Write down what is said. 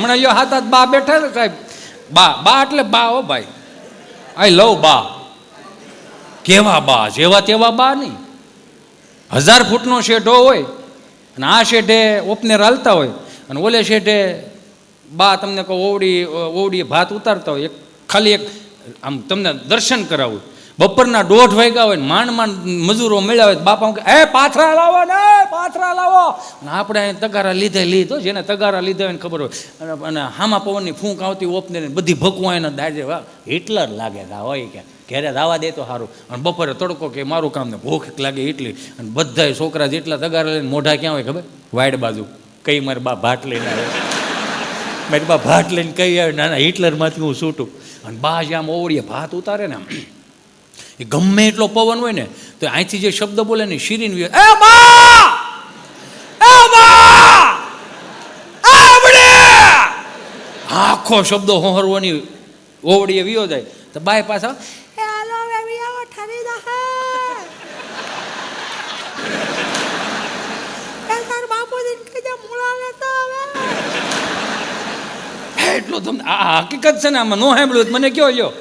હમણાં યો હાથ હાથ બા બેઠા ને સાહેબ. બા બા એટલે બા હો ભાઈ. આઈ લવ બા. કેવા બા? જેવા તેવા બા નહીં. હજાર ફૂટનો શેઢો હોય અને આ શેઢે ઓપનેર હાલતા હોય અને ઓલે શેઢે બા તમને કહો, ઓવડી ઓવડી ભાત ઉતારતા હોય. એક ખાલી એક આમ તમને દર્શન કરાવું. બપોરના દોઢ વાગ્યા હોય ને માંડ માંડ મજૂરો મળ્યા હોય બાપા કે એ પાથરા લાવો ને પાથરા લાવો. અને આપણે અહીં તગારા લીધે લીધો જેને તગારા લીધા હોય ને ખબર હોય. અને- હામા પવનની ફૂંક આવતી ઓપને બધી ભકવા એને દાજે વાહ હિટલર લાગે હોય કે. ઘેરે દાવા દે તો સારું અને બપોરે તડકો કે મારું કામ ને ભૂખ લાગે એટલી. અને બધાય છોકરા જેટલા તગારા લઈને મોઢા ક્યાં હોય ખબર? વાઈડ બાજુ. કઈ મારે બા ભાટ લઈને આવે? મારી બા ભાત લઈને કઈ આવે? ના ના હિટલરમાંથી હું છૂટું. અને બા જે આમ ઓવડીએ ભાત ઉતારે ને આમ, એ ગમે એટલો પવન હોય ને, તો અહીંથી જે શબ્દ બોલે ને, શિરીન એ બા! એ બા! આખો શબ્દો હોહરવાની ઓવડીએ વિયો જાય. તો બાય પાછા એટલો તમને, આ હકીકત છે ને, આમાં નો સાંભળ્યું મને કયો લ્યો.